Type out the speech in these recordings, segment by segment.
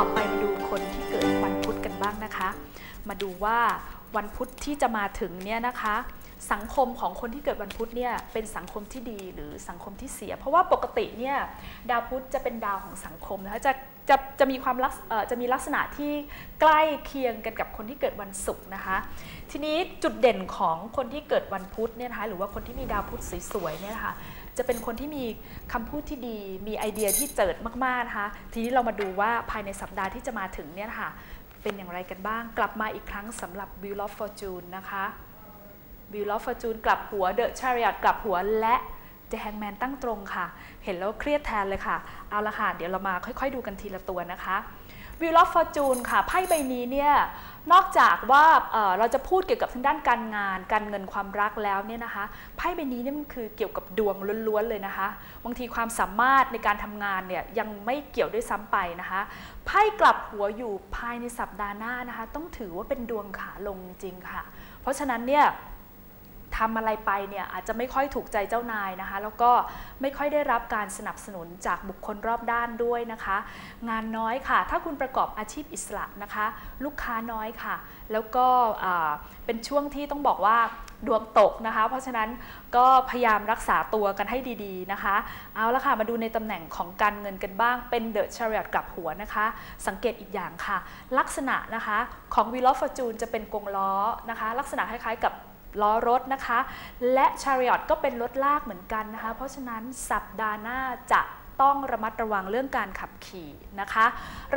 ต่อไปมาดูคนที่เกิดวันพุธกันบ้างนะคะ มาดูว่าวันพุธที่จะมาถึงเนี่ยนะคะ สังคมของคนที่เกิดวันพุธเนี่ยเป็นสังคมที่ดีหรือสังคมที่เสีย เพราะว่าปกติเนี่ยดาวพุธจะเป็นดาวของสังคมนะคะจะจะจะมีความลักษจะมีลักษณะที่ใกล้เคียงกันกับคนที่เกิดวันศุกร์นะคะ ทีนี้จุดเด่นของคนที่เกิดวันพุธเนี่ยนะคะหรือว่าคนที่มีดาวพุธสวยๆเนี่ยนะคะ จะเป็นคนที่มีคำพูดที่ดี มีไอเดียที่เจิดมากๆนะคะ ทีนี้เรามาดูว่าภายในสัปดาห์ที่จะมาถึงเนี่ยนะคะเป็นอย่างไรกันบ้าง กลับมาอีกครั้งสำหรับ Wheel of Fortune นะคะ Wheel of Fortune กลับหัว The Chariot กลับหัวและ The Hangman ตั้งตรงค่ะ เห็นแล้วเครียดแทนเลยค่ะ เอาละค่ะ เดี๋ยวเรามาค่อยๆดูกันทีละตัวนะคะ Wheel of Fortune ค่ะไพ่ใบนี้เนี่ยนอกจากว่าเราจะพูดเกี่ยวกับทางด้านการงาน การเงินความรักแล้วเนี่ยนะคะไพ่ใบนี้เนี่ยมันคือเกี่ยวกับดวงล้วนๆเลยนะคะบางทีความสามารถในการทำงานเนี่ยยังไม่เกี่ยวด้วยซ้ำไปนะคะไพ่กลับหัวอยู่ภายในสัปดาห์หน้านะคะ ต้องถือว่าเป็นดวงขาลงจริงค่ะ เพราะฉะนั้นเนี่ย ทำอะไรไปเนี่ยอาจจะไม่ค่อยถูกใจเจ้านายนะคะ แล้วก็ไม่ค่อยได้รับการสนับสนุนจากบุคคลรอบด้านด้วยนะคะ งานน้อยค่ะ ถ้าคุณประกอบอาชีพอิสระนะคะ ลูกค้าน้อยค่ะ แล้วก็เป็นช่วงที่ต้องบอกว่าดวงตกนะคะ เพราะฉะนั้นก็พยายามรักษาตัวกันให้ดีๆนะคะ เอาละค่ะ มาดูในตำแหน่งของการเงินกันบ้าง เป็นเดอะชาริอตกลับหัวนะคะ สังเกตอีกอย่างค่ะ ลักษณะนะคะของ Wheel of Fortune จะเป็นกงล้อนะคะ ลักษณะคล้ายๆกับ ล้อรถนะคะ และ Chariot ก็เป็นรถลากเหมือนกันนะคะ เพราะฉะนั้นสัปดาห์หน้าจะต้องระมัดระวังเรื่องการขับขี่นะคะ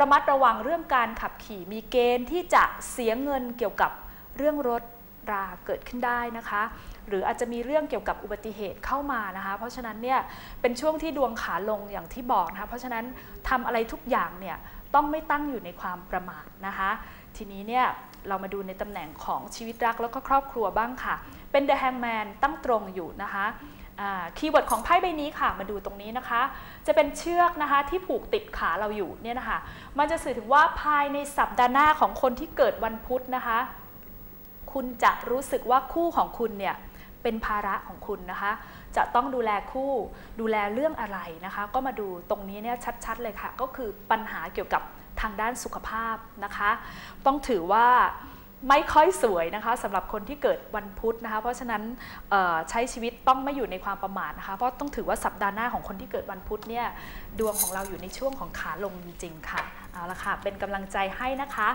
ระมัดระวังเรื่องการขับขี่มีเกณฑ์ที่จะเสียเงินเกี่ยวกับเรื่องรถราเกิดขึ้นได้นะคะ หรืออาจจะมีเรื่องเกี่ยวกับอุบัติเหตุเข้ามานะคะ เพราะฉะนั้นเนี่ยเป็นช่วงที่ดวงขาลงอย่างที่บอกนะคะ เพราะฉะนั้นทำอะไรทุกอย่างเนี่ยต้องไม่ตั้งอยู่ในความประมาทนะคะ ทีนี้เนี่ย เรามาดูในตำแหน่งของชีวิตรักแล้วก็ครอบครัวบ้างค่ะ เป็น The Hangman ตั้งตรงอยู่นะคะคีย์เวิร์ดของไพ่ใบนี้ค่ะ มาดูตรงนี้นะคะ จะเป็นเชือกนะคะที่ผูกติดขาเราอยู่เนี่ยนะคะ มันจะสื่อถึงว่าภายในสัปดาห์หน้าของคนที่เกิดวันพุธนะคะ คุณจะรู้สึกว่าคู่ของคุณเนี่ยเป็นภาระของคุณนะคะ จะต้องดูแลคู่ดูแลเรื่องอะไรนะคะ ก็มาดูตรงนี้เนี่ยชัดๆเลยค่ะ ก็คือปัญหาเกี่ยวกับ ทางด้านสุขภาพนะคะ ต้องถือว่าไม่ค่อยสวยนะคะสำหรับคนที่เกิดวันพุธนะคะ เพราะฉะนั้นใช้ชีวิตต้องไม่อยู่ในความประมาทนะคะ เพราะต้องถือว่าสัปดาห์หน้าของคนที่เกิดวันพุธเนี่ยดวงของเราอยู่ในช่วงของขาลงจริงๆค่ะเอาละค่ะเป็นกำลังใจให้นะคะ